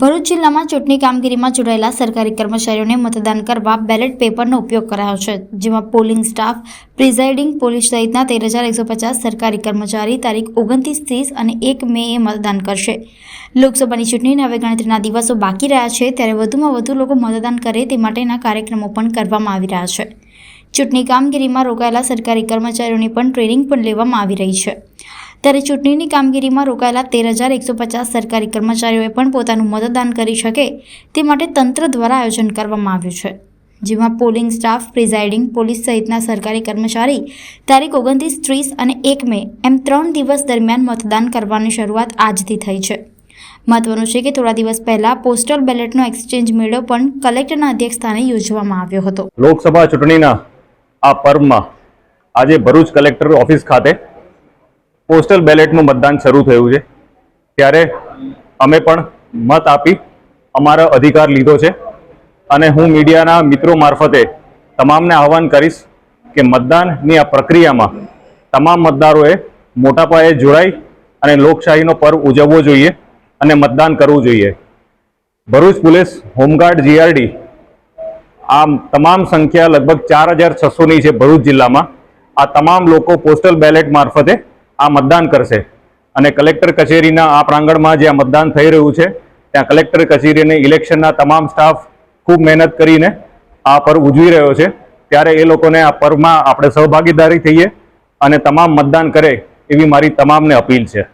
ભરૂચ જિલ્લામાં ચૂંટણી કામગીરીમાં જોડાયેલા સરકારી કર્મચારીઓને મતદાન કરવા બેલેટ પેપરનો ઉપયોગ કરાયો છે, જેમાં પોલિંગ સ્ટાફ, પ્રિઝાઇડિંગ પોલીસ સહિતના તેર હજાર એકસો પચાસ સરકારી કર્મચારી તારીખ ઓગણત્રીસ ત્રીસ અને એક મે એ મતદાન કરશે. લોકસભાની ચૂંટણીને હવે ગણતરીના દિવસો બાકી રહ્યા છે, ત્યારે વધુમાં વધુ લોકો મતદાન કરે તે માટેના કાર્યક્રમો પણ કરવામાં આવી રહ્યા છે. ચૂંટણી કામગીરીમાં રોકાયેલા સરકારી કર્મચારીઓની પણ ટ્રેનિંગ પણ લેવામાં આવી રહી છે. ત્યારે ચૂંટણીની કામગીરીમાં રોકાયેલા તેર હજાર એકસો પચાસ સરકારી કર્મચારીઓએ પણ પોતાનું મતદાન કરી શકે તે માટે તંત્ર દ્વારા આયોજન કરવામાં આવ્યું છે. જેમાં પોલિંગ સ્ટાફ, પ્રિઝાઇડિંગ પોલીસ સહિતના સરકારી કર્મચારી તારીખ ઓગણત્રીસ, ત્રીસ અને એક મે એમ ત્રણ દિવસ દરમિયાન મતદાન કરવાની શરૂઆત આજથી થઈ છે. મહત્વનું છે કે થોડા દિવસ પહેલા પોસ્ટલ બેલેટનો એક્સચેન્જ મેળો પણ કલેક્ટરના અધ્યક્ષસ્થાને યોજવામાં આવ્યો હતો. લોકસભા ચૂંટણીના આ પર્વમાં આજે ભરૂચ કલેક્ટર ઓફિસ ખાતે પોસ્ટલ બેલેટનું મતદાન શરૂ થયું છે. ત્યારે અમે પણ મત આપી અમારો અધિકાર લીધો છે અને હું મીડિયાના મિત્રો મારફતે તમામને આહવાન કરીશ કે મતદાનની આ પ્રક્રિયામાં તમામ મતદારોએ મોટા પાયે જોડાઈ અને લોકશાહીનો પર્વ ઉજવવો જોઈએ અને મતદાન કરવું જોઈએ. ભરૂચ પોલીસ હોમગાર્ડ જીઆરડી આ તમામ સંખ્યા લગભગ ચાર હજાર છસોની છે ભરૂચ જિલ્લામાં. આ તમામ લોકો પોસ્ટલ બેલેટ મારફતે આ મતદાન કરશે. અને કલેક્ટર કચેરીના આ પ્રાંગણમાં જ્યાં મતદાન થઈ રહ્યું છે, ત્યાં કલેક્ટર કચેરી અને ઇલેક્શનના તમામ સ્ટાફ ખૂબ મહેનત કરીને આ પર્વ ઉજવી રહ્યો છે. ત્યારે એ લોકોને આ પર્વમાં આપણે સહભાગીદારી થઈએ અને તમામ મતદાન કરે એવી મારી તમામને અપીલ છે.